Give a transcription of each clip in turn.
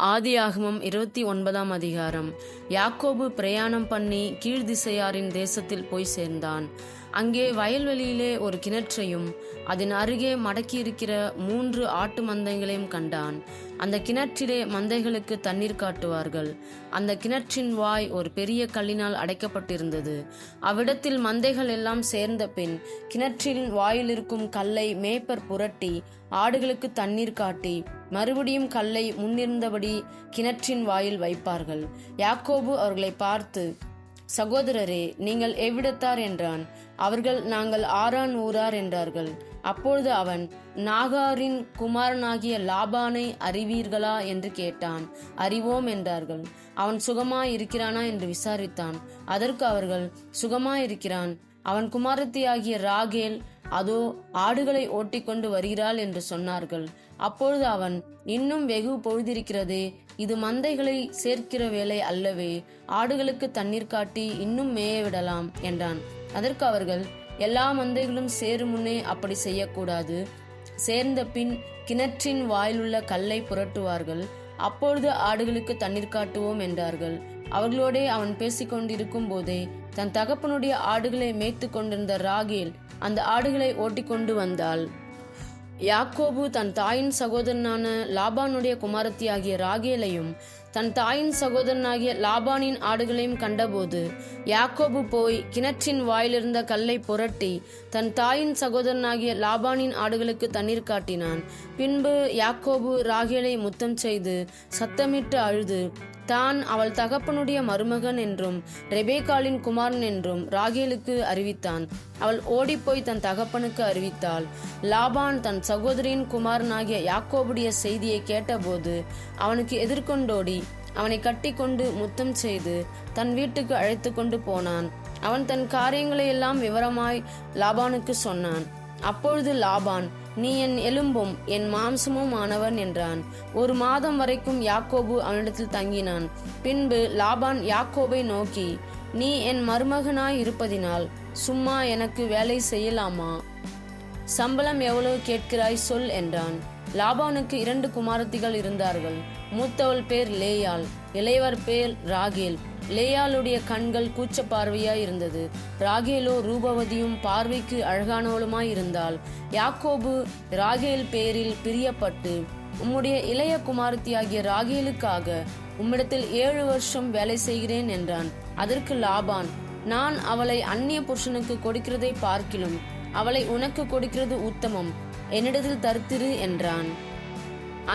ஆதியாகமம் இருபத்தி ஒன்பதாம் அதிகாரம். யாக்கோபு பிரயாணம் பண்ணி கீழ்திசையாரின் தேசத்தில் போய் சேர்ந்தான். அங்கே வயல்வெளியிலே ஒரு கிணற்றையும் அதன் அருகே மடக்கியிருக்கிற மூன்று ஆட்டு மந்தைகளையும் கண்டான். அந்த கிணற்றிலே மந்தைகளுக்கு தண்ணீர் காட்டுவார்கள். அந்த கிணற்றின் வாய் ஒரு பெரிய கல்லினால் அடைக்கப்பட்டிருந்தது. அவ்விடத்தில் மந்தைகள் எல்லாம் சேர்ந்த பின் கிணற்றின் வாயில் இருக்கும் கல்லை மேய்ப்பர் புரட்டி ஆடுகளுக்கு தண்ணீர் காட்டி மறுபடியும் கல்லை முன்னிருந்தபடி கிணற்றின் வாயில் வைப்பார்கள். யாக்கோபு அவர்களை பார்த்து சகோதரரே நீங்கள் எவ்விடத்தார் என்றான். அவர்கள் நாங்கள் ஆறான் ஊரார் என்றார்கள். அப்பொழுது அவன் நாகாரின் குமாரனாகிய லாபானை அறிவீர்களா என்று கேட்டான். அறிவோம் என்றார்கள். அவன் சுகமா இருக்கிறானா என்று விசாரித்தான். அதற்கு அவர்கள் சுகமா இருக்கிறான் அவன் குமாரத்தியாகிய ராகேல் அதோ ஆடுகளை ஓட்டிக்கொண்டு வருகிறாள் என்று சொன்னார்கள். அப்பொழுது அவன் இன்னும் வெகு பொழுதிருக்கிறது. இது மந்தைகளை சேர்க்கிற வேலை அல்லவே. ஆடுகளுக்கு தண்ணீர் காட்டி இன்னும் மேய விடலாம் என்றான். அதற்கு அவர்கள் எல்லா மந்தைகளும் சேரும் முன்னே அப்படி செய்யக்கூடாது. சேர்ந்த பின் கிணற்றின் வாயிலுள்ள கல்லை புரட்டுவார்கள். அப்பொழுது ஆடுகளுக்கு தண்ணீர் காட்டுவோம் என்றார்கள். அவர்களோடே அவன் பேசிக்கொண்டிருக்கும் போதே தன் தகப்பனுடைய ஆடுகளை மேய்த்து கொண்டிருந்த ராகேல் அந்த ஆடுகளை ஓட்டிக்கொண்டு வந்தாள். யாக்கோபு தன் தாயின் சகோதரனான லாபானுடைய குமாரத்தியாகிய ராகேலையும் தன் தாயின் சகோதரனாகிய லாபானின் ஆடுகளையும் கண்டபோது யாக்கோபு போய் கிணற்றின் வாயிலிருந்த கல்லை புரட்டி தன் தாயின் சகோதரனாகிய லாபானின் ஆடுகளுக்கு தண்ணீர் காட்டினான். பின்பு யாக்கோபு ராகேலை முத்தம் செய்து சத்தமிட்டு அழுது தான் அவள் தகப்பனுடைய மருமகன் என்றும் ரெபேகாலின் குமாரன் என்றும் ராகேலுக்கு அறிவித்தான். அவள் ஓடிப்போய் தன் தகப்பனுக்கு அறிவித்தாள். லாபான் தன் சகோதரியின் குமாரனாகிய யாக்கோபுடைய செய்தியை கேட்டபோது அவனுக்கு எதிர்கொண்டோடி அவனை கட்டிக்கொண்டு முத்தம் செய்து தன் வீட்டுக்கு அழைத்து கொண்டு போனான். அவன் தன் காரியங்களை எல்லாம் விவரமாய் லாபானுக்கு சொன்னான். அப்பொழுது லாபான் நீ என் எலும்பும் என் மாம்சமும் ஆனவன் என்றான். ஒரு மாதம் வரைக்கும் யாக்கோபு அவனிடத்தில் தங்கினான். பின்பு லாபான் யாக்கோபை நோக்கி நீ என் மருமகனாய் இருப்பதினால் சும்மா எனக்கு வேலை செய்யலாமா? சம்பளம் எவ்வளவு கேட்கிறாய் சொல் என்றான். லாபானுக்கு இரண்டு குமாரத்திகள் இருந்தார்கள். மூத்தவள் பேர் லேயாள் இளையவர் பேர் ராகேல். லேயாளுடைய கண்கள் கூச்ச பார்வையாய் இருந்தது. ராகேலோ ரூபவதியும் பார்வைக்கு அழகானவளுமாய் இருந்தாள். யாக்கோபு ராகேல் பேரில் பிரியப்பட்டு உம்முடைய இளைய குமாரத்தியாகிய ராகேலுக்காக உம்மிடத்தில் ஏழு வருஷம் வேலை செய்கிறேன் என்றான். அதற்கு லாபான் நான் அவளை அந்நிய புருஷனுக்கு கொடுக்கிறதை பார்க்கிலும் அவளை உனக்கு கொடுக்கிறது உத்தமம். என்னிடத்தில் தருத்திரு என்றான்.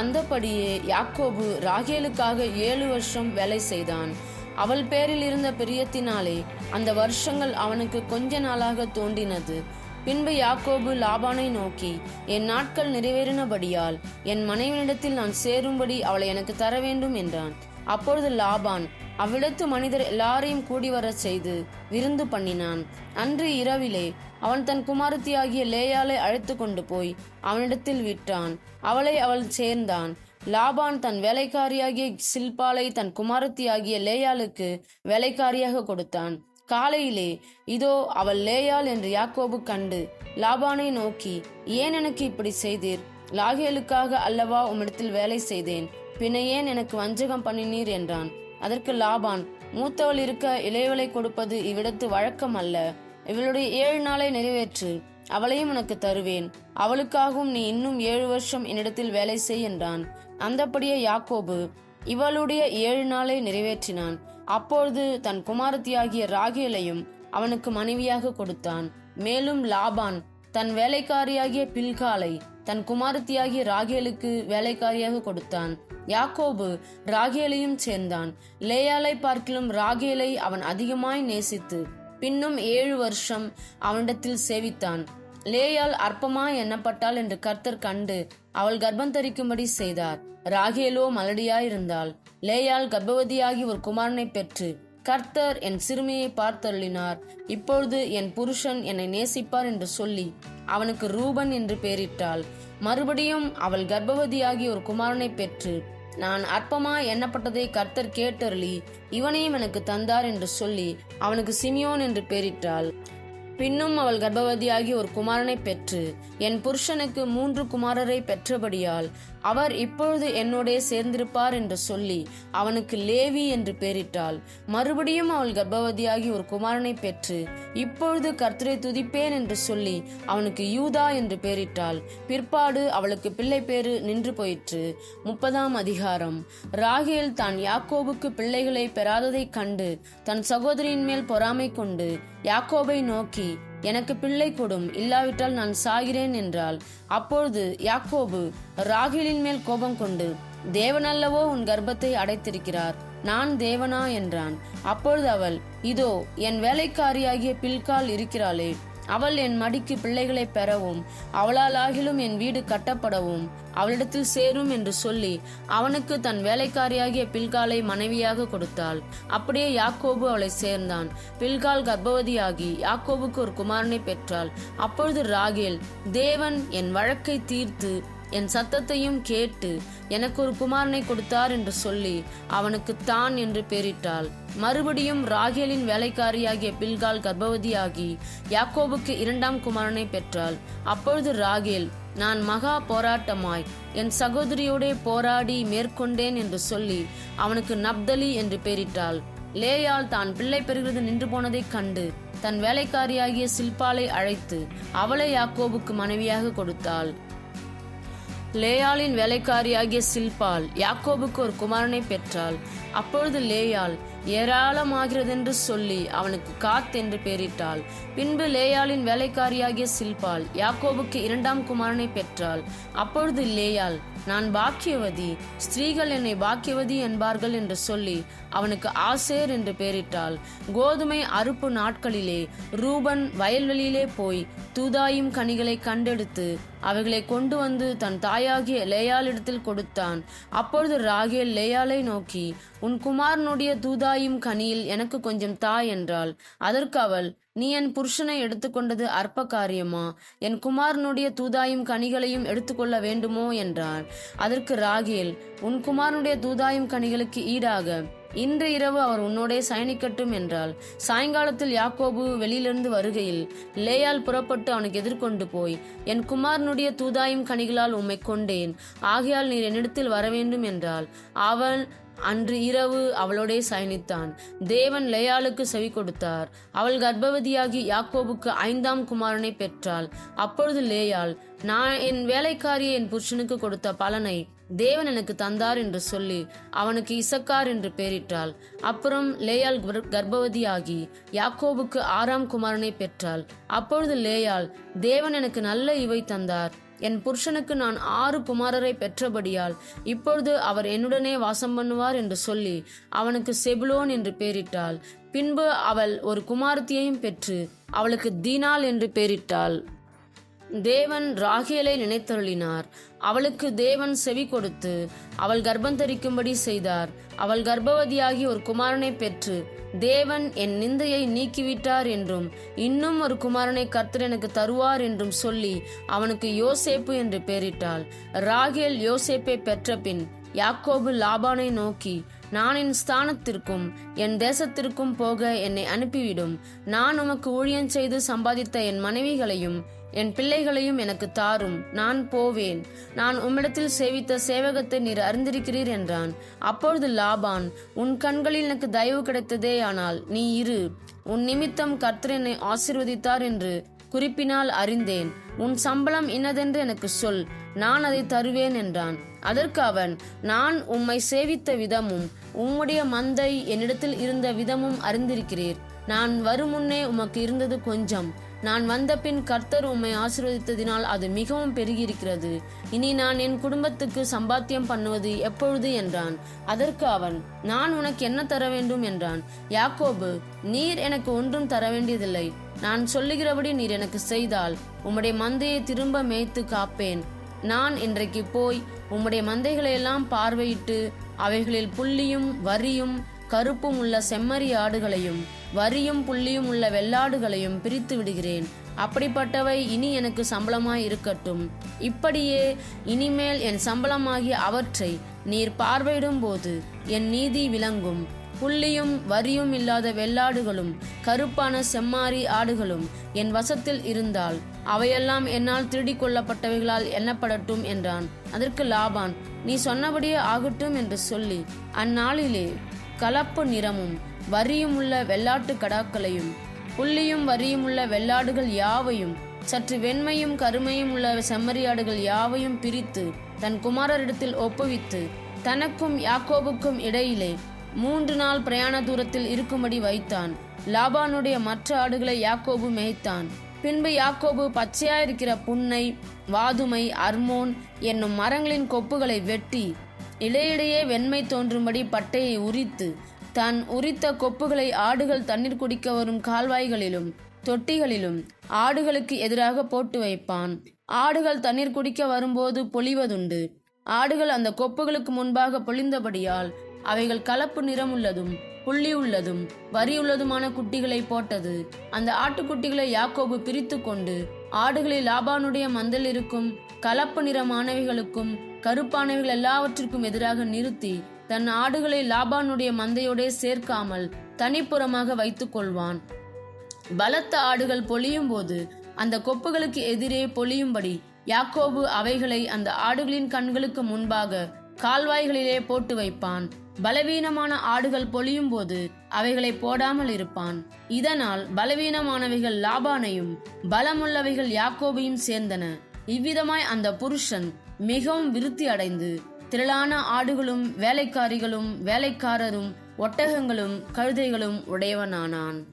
அந்தபடியே யாக்கோபு ராகேலுக்காக ஏழு வருஷம் வேலை செய்தான். அவள் பேரில் இருந்த பிரியத்தினாலே அந்த வருஷங்கள் அவனுக்கு கொஞ்ச நாளாக தோன்றினது. பின்பு யாக்கோபு லாபானை நோக்கி என் நாட்கள் நிறைவேறினபடியால் என் மனைவியிடத்தில் நான் சேரும்படி அவளை எனக்கு தர வேண்டும் என்றான். அப்பொழுது லாபான் அவ்விடத்து மனிதர் எல்லாரையும் கூடி வரச் செய்து விருந்து பண்ணினான். அன்று இரவிலே அவன் தன் குமாரத்தியாகிய லேயாலை அழைத்து கொண்டு போய் அவனிடத்தில் விட்டான். அவளை அவள் சேர்ந்தான். லாபான் தன் வேலைக்காரியாகிய சில்பாலை தன் குமாரத்தியாகிய லேயாளுக்கு வேலைக்காரியாக கொடுத்தான். காலையிலே இதோ அவள் லேயாள் என்று யாக்கோபு கண்டு லாபானை நோக்கி ஏன் எனக்கு இப்படி செய்தீர்? லாகேலுக்காக அல்லவா உம்மிடத்தில் வேலை செய்தேன்? பின்ன ஏன் எனக்கு வஞ்சகம் பண்ணினீர்? என்றான். அதற்கு லாபான் மூத்தவள் இருக்க இளையவளை கொடுப்பது இவ்விடத்து வழக்கம் அல்ல. இவளுடைய ஏழு நாளை நிறைவேற்று. அவளையும் உனக்கு தருவேன். அவளுக்காகவும் நீ இன்னும் ஏழு வருஷம் என்னிடத்தில் வேலை செய் என்றான். அந்தப்படியே யாக்கோபு இவளுடைய ஏழு நாளை நிறைவேற்றினான். அப்பொழுது தன் குமாரத்தியாகிய ராகேலையும் அவனுக்கு மனைவியாக கொடுத்தான். மேலும் லாபான் தன் வேலைக்காரியாகிய பில்காலை தன் குமாரத்தியாகிய ராகேலுக்கு வேலைக்காரியாக கொடுத்தான். யாக்கோபு ராகேலையும் சேர்ந்தான். லேயாலை பார்க்கிலும் ராகேலை அவன் அதிகமாய் நேசித்து பின்னும் ஏழு வருஷம் அவனிடத்தில் சேவித்தான். லேயால் அற்பமா எண்ணப்பட்டாள் என்று கர்த்தர் கண்டு அவள் கர்ப்பம் தரிக்கும்படி செய்தார். ராகேலோ மலடியாயிருந்தாள். லேயால் கர்ப்பவதியாகி ஒரு குமாரனை பெற்று கர்த்தர் என் சிறுமியை பார்த்தருளினார். இப்பொழுது என் புருஷன் என்னை நேசிப்பார் என்று சொல்லி அவனுக்கு ரூபன் என்று பெயரிட்டாள். மறுபடியும் அவள் கர்ப்பவதியாகி ஒரு குமாரனை பெற்று நான் அற்பமா எண்ணப்பட்டதை கர்த்தர் கேட்டருளி இவனையும் எனக்கு தந்தார் என்று சொல்லி அவனுக்கு சிமியோன் என்று பெயரிட்டாள். பின்னும் அவள் கர்ப்பவதியாகி ஒரு குமாரனை பெற்று என் புருஷனுக்கு மூன்று குமாரரை பெற்றபடியால் அவர் இப்பொழுது என்னோடே சேர்ந்திருப்பார் என்று சொல்லி அவனுக்கு லேவி என்று பெயரிட்டாள் மறுபடியும் அவள் கர்ப்பவதியாகி ஒரு குமாரனை பெற்று இப்பொழுது கர்த்தரை துதிப்பேன் என்று சொல்லி அவனுக்கு யூதா என்று பெயரிட்டாள் பிற்பாடு அவளுக்கு பிள்ளை பேரு நின்று போயிற்று. முப்பதாம் அதிகாரம். ராகேல் தான் யாக்கோபுக்கு பிள்ளைகளை பெறாததைக் கண்டு தன் சகோதரியின் மேல் பொறாமை கொண்டு யாக்கோபை நோக்கி எனக்கு பிள்ளை கொடும் இல்லாவிட்டால் நான் சாகிறேன் என்றாள். அப்பொழுது யாக்கோபு ராகிலின் மேல் கோபம் கொண்டு தேவனல்லவோ உன் கர்ப்பத்தை அடைத்திருக்கிறார். நான் தேவனா? என்றான். அப்பொழுது அவள் இதோ என் வேலைக்காரியாகிய பில்கால் இருக்கிறாளே. அவள் என் மடிக்கு பிள்ளைகளை பெறவும் அவளால் ஆகிலும் என் வீடு கட்டப்படவும் அவளிடத்தில் சேரும் என்று சொல்லி அவனுக்கு தன் வேலைக்காரியாகிய பில்காலை மனைவியாக கொடுத்தாள். அப்படியே யாக்கோபு அவளை சேர்ந்தான். பில்கால் கர்ப்பவதியாகி யாக்கோபுக்கு ஒரு குமாரனை பெற்றாள். அப்பொழுது ராகேல் தேவன் என் வழக்கை தீர்த்து என் சத்தத்தையும் கேட்டு எனக்கு ஒரு குமாரனை கொடுத்தார் என்று சொல்லி அவனுக்கு தான் என்று பெயரிட்டாள் மறுபடியும் ராகேலின் வேலைக்காரியாகிய பில்கால் கர்ப்பவதியாகி யாக்கோபுக்கு இரண்டாம் குமாரனை பெற்றாள். அப்பொழுது ராகேல் நான் மகா போராட்டமாய் என் சகோதரியோடே போராடி மேற்கொண்டேன் என்று சொல்லி அவனுக்கு நப்தலி என்று பெயரிட்டாள் லேயால் தான் பிள்ளை பெறுகிறது நின்று போனதைக் கண்டு தன் வேலைக்காரியாகிய சில்பாலை அழைத்து அவளை யாக்கோபுக்கு மனைவியாக கொடுத்தாள். லேயாளின் வேலைக்காரியாகிய சில்பால் யாக்கோபுக்கு ஒரு குமாரனை பெற்றாள். அப்பொழுது லேயாள் ஏராளமாகிறதென்று சொல்லி அவனுக்கு காத் என்று பெயரிட்டாள். பின்பு லேயாளின் வேலைக்காரியாகிய சில்பால் யாக்கோபுக்கு இரண்டாம் குமாரனை பெற்றாள். அப்பொழுது லேயாள் நான் பாக்கியவதி ஸ்திரீகள் என்னை பாக்கியவதி என்பார்கள் என்று சொல்லி அவனுக்கு ஆசேர் என்று பெயரிட்டாள். கோதுமை அறுப்பு நாட்களிலே ரூபன் வயல்வெளியிலே போய் தூதாயும் கனிகளை கண்டெடுத்து அவைகளை கொண்டு வந்து தன் தாயாகிய லேயாளிடத்தில் கொடுத்தான். அப்பொழுது ராகேல் லேயாலை நோக்கி உன் குமாரனுடைய தூதாயும் கனியில் எனக்கு கொஞ்சம் தா என்றாள். அதற்கு அவள் நீ என் புருஷனை எடுத்துக்கொண்டது அற்ப காரியமா என் குமாரனுடைய தூதாயும் கனிகளையும் எடுத்துக்கொள்ள வேண்டுமோ? என்றார் அதற்கு ராகேல் உன் குமாரனுடைய தூதாயும் கனிகளுக்கு ஈடாக இன்று இரவு அவர் உன்னோடே சயனிக்கட்டும் என்றால் சாயங்காலத்தில் யாக்கோபு வெளியிலிருந்து வருகையில் லேயால் புறப்பட்டு அவனுக்கு எதிர்கொண்டு போய் என் குமாரனுடைய தூதாயும் கனிகளால் உம்மை கொண்டேன். ஆகையால் நீர் என்னிடத்தில் வர வேண்டும் என்றால் அவள் அன்று இரவு அவளோடே சயனித்தான். தேவன் லேயாளுக்கு செவி கொடுத்தார். அவள் கர்ப்பவதியாகி யாக்கோபுக்கு ஐந்தாம் குமாரனை பெற்றாள். அப்பொழுது லேயாள் நான் என் வேலைக்காரியை என் புருஷனுக்கு கொடுத்த பலனை தேவன் எனக்கு தந்தார் என்று சொல்லி அவனுக்கு இசக்கார் என்று பெயரிட்டாள். அப்புறம் லேயாள் கர்- கர்ப்பவதியாகி யாக்கோபுக்கு ஆறாம் குமாரனை பெற்றாள். அப்பொழுது லேயாள் தேவன் எனக்கு நல்ல இவை தந்தார். என் புருஷனுக்கு நான் ஆறு குமாரரை பெற்றபடியால் இப்பொழுது அவர் என்னுடனே வாசம் பண்ணுவார் என்று சொல்லி அவனுக்கு செபுலோன் என்று பெயரிட்டாள். பின்பு அவள் ஒரு குமாரத்தியையும் பெற்று அவளுக்கு தீனாள் என்று பெயரிட்டாள். தேவன் ராகேலை நினைத்தருளினார். அவளுக்கு தேவன் செவி கொடுத்து அவள் கர்ப்பந்தரிக்கும்படி செய்தார். அவள் கர்ப்பவதியாகி ஒரு குமாரனை பெற்று தேவன் என் நிந்தையை நீக்கிவிட்டார் என்றும் இன்னும் ஒரு குமாரனை கர்த்தர் எனக்கு தருவார் என்றும் சொல்லி அவனுக்கு யோசேப்பு என்று பெயரிட்டாள். ராகேல் யோசேப்பை பெற்ற பின் யாக்கோபு லாபானை நோக்கி நான் என் ஸ்தானத்திற்கும் என் தேசத்திற்கும் போக என்னை அனுப்பிவிடும். நான் உமக்கு ஊழியம் செய்து சம்பாதித்த என் மனைவிகளையும் என் பிள்ளைகளையும் எனக்கு தாரும். நான் போவேன். நான் உம்மிடத்தில் சேவித்த சேவகத்தை நீர் அறிந்திருக்கிறீர் என்றான். அப்பொழுது லாபான் உன் கண்களில் எனக்கு தயவு கிடைத்ததே ஆனால் நீ இரு. உன் நிமித்தம் கர்த்தர் என்னை ஆசீர்வதித்தார் என்று குறிப்பினால் அறிந்தேன். உன் சம்பளம் இன்னதென்று எனக்கு சொல். நான் அதை தருவேன் என்றான். அதற்கு அவன் நான் உம்மை சேவித்த விதமும் உம்முடைய மந்தை என்னிடத்தில் இருந்த விதமும் அறிந்திருக்கிறீர். நான் வருமுன்னே உமக்கு இருந்தது கொஞ்சம். நான் வந்த பின் கர்த்தர் உம்மை ஆசீர்வதித்ததினால் அது மிகவும் பெருகியிருக்கிறது. இனி நான் என் குடும்பத்துக்கு சம்பாத்தியம் பண்ணுவது எப்பொழுது? என்றான். அதற்கு அவன் நான் உனக்கு என்ன தர வேண்டும்? என்றான். யாக்கோபு நீர் எனக்கு ஒன்றும் தர வேண்டியதில்லை. நான் சொல்லுகிறபடி நீர் எனக்கு செய்தால் உம்முடைய மந்தையை திரும்ப மேய்த்து காப்பேன். நான் இன்றைக்கு போய் உம்முடைய மந்தைகளையெல்லாம் பார்வையிட்டு அவைகளில் புள்ளியும் வரியும் கருப்பும் உள்ள செம்மறி ஆடுகளையும் வரியும் புள்ளியும் உள்ள வெள்ளாடுகளையும் பிரித்து விடுகிறேன். அப்படிப்பட்டவை இனி எனக்கு சம்பளமாய் இருக்கட்டும். இப்படியே இனிமேல் என் சம்பளமாகிய அவற்றை நீர் பார்வையிடும் போது என் நீதி விளங்கும். புள்ளியும் வரியும் இல்லாத வெள்ளாடுகளும் கருப்பான செம்மாரி ஆடுகளும் என் வசத்தில் இருந்தால் அவையெல்லாம் என்னால் திருடிக் கொள்ளப்பட்டவைகளால் எண்ணப்படட்டும் என்றான். அதற்கு லாபான் நீ சொன்னபடியே ஆகட்டும் என்று சொல்லி அந்நாளிலே கலப்பு நிறமும் வரியும் உள்ள வெள்ளாட்டு கடாக்களையும் புள்ளியும் வரியும் உள்ள வெள்ளாடுகள் யாவையும் சற்று வெண்மையும் கருமையும் உள்ள செம்மறியாடுகள் யாவையும் பிரித்து தன் குமாரரிடத்தில் ஒப்புவித்து தனக்கும் யாக்கோபுக்கும் இடையிலே மூன்று நாள் பிரயாண தூரத்தில் இருக்கும்படி வைத்தான். லாபானுடைய மற்ற ஆடுகளை யாக்கோபு மேய்த்தான். பின்பு யாக்கோபு பச்சையாயிருக்கிற புன்னை வாதுமை அர்மோன் என்னும் மரங்களின் கொப்புகளை வெட்டி இடையிடையே வெண்மை தோன்றும்படி பட்டையை உரித்து தான் உரித்த கொப்புகளை ஆடுகள் தண்ணீர் குடிக்க வரும் கால்வாய்களிலும் தொட்டிகளிலும் ஆடுகளுக்கு எதிராக போட்டு வைப்பான். ஆடுகள் தண்ணீர் குடிக்க வரும்போது பொழிவதுண்டு. ஆடுகள் அந்த கொப்புகளுக்கு முன்பாக பொழிந்தபடியால் அவைகள் கலப்பு நிறமுள்ளதும் புள்ளி உள்ளதும் வரியுள்ளதுமான குட்டிகளை போட்டது. அந்த ஆட்டுக்குட்டிகளை யாக்கோபு பிரித்து கொண்டு ஆடுகளை லாபானுடைய மந்தல் இருக்கும் கலப்பு நிறமானவைகளுக்கும் கருப்பானவைகள் எல்லாவற்றிற்கும் எதிராக நிறுத்தி தன் ஆடுகளை லாபானுடைய மந்தையோடே சேர்க்காமல் தனிப்புறமாக வைத்துக் கொள்வான். பலத்த ஆடுகள் பொழியும் போது அந்த கொப்புகளுக்கு எதிரே பொழியும்படி யாக்கோபு அவைகளை அந்த ஆடுகளின் கண்களுக்கு முன்பாக கால்வாய்களிலே போட்டு வைப்பான். பலவீனமான ஆடுகள் பொழியும் போது அவைகளை போடாமல் இருப்பான். இதனால் பலவீனமானவைகள் லாபானையும் பலமுள்ளவைகள் யாக்கோபையும் சேர்ந்தன. இவ்விதமாய் அந்த புருஷன் மிகவும் விருத்தி அடைந்து திரளான ஆடுகளும் வேலைக்காரிகளும் வேலைக்காரரும் ஒட்டகங்களும் கழுதைகளும் உடையவனானான்.